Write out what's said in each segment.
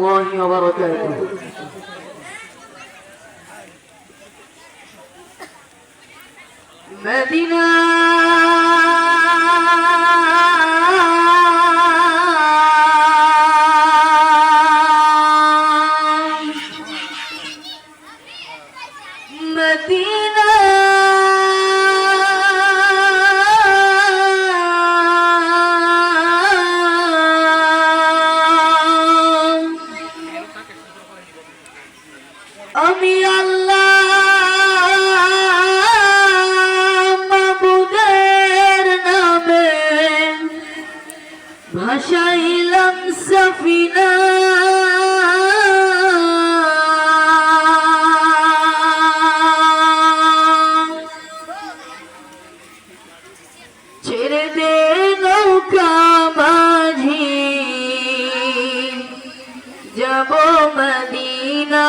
الله وبركاته. مدينة ভাসাইলাম সফিনা। ছেড়ে দে নৌকা মাঝি যাব মদিনা।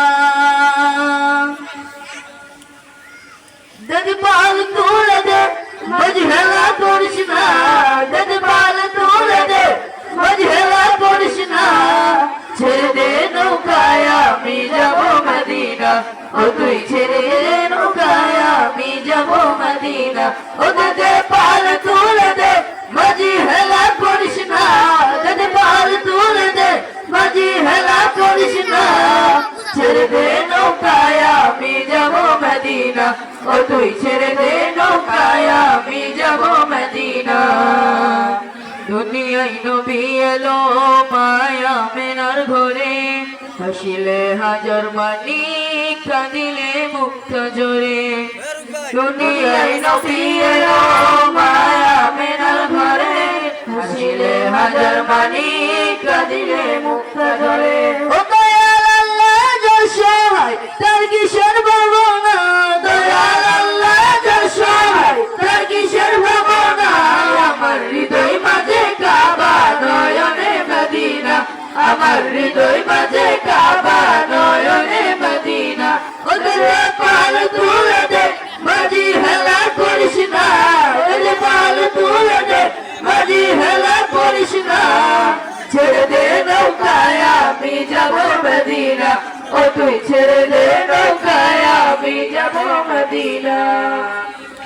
দদ পাল তোলে দে মজহেলা করিস না দদ পাল তোলে দে মজহেলা করিস না ছেড়ে দে নৌকায় আমি যাব মদিনা ও তুই ছেড়ে দে নৌকায় আমি যাব মদিনা ও ও তুই ছেড়ে দে নৌকায় আমি যাব মদিনা। দুনিয়ায় নবী এলো মায়া মেনার ঘরে, হাসিলে হাজার মানি কাঁদিলে মুক্ত জোরে দুনিয়ায় নবী এলো মায়া মেনার ঘরে, হাসিলে হাজার মানি কাঁদিলে মুক্ত জোরে আমার হৃদয় মাঝে কাবা নয়নে মদিনা। ওদের পাল তুলে দে, মাঝি হেলা করিস না। ওদের পাল তুলে দে, মাঝি হেলা করিস না। ছেড়ে দে আমি যাব মদিনা। ও তুই ছেড়ে আমি যাব মদিনা।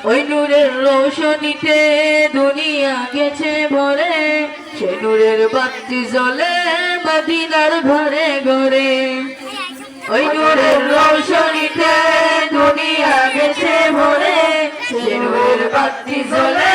ওই নূরের রোশনীতে দুনিয়া গেছে ভরে, সে নূরের বাতি জ্বলে মদিনার ঘরে ঘরে। ওই নূরের রোশনীতে দুনিয়া গেছে ভরে। সে নূরের বাতি জ্বলে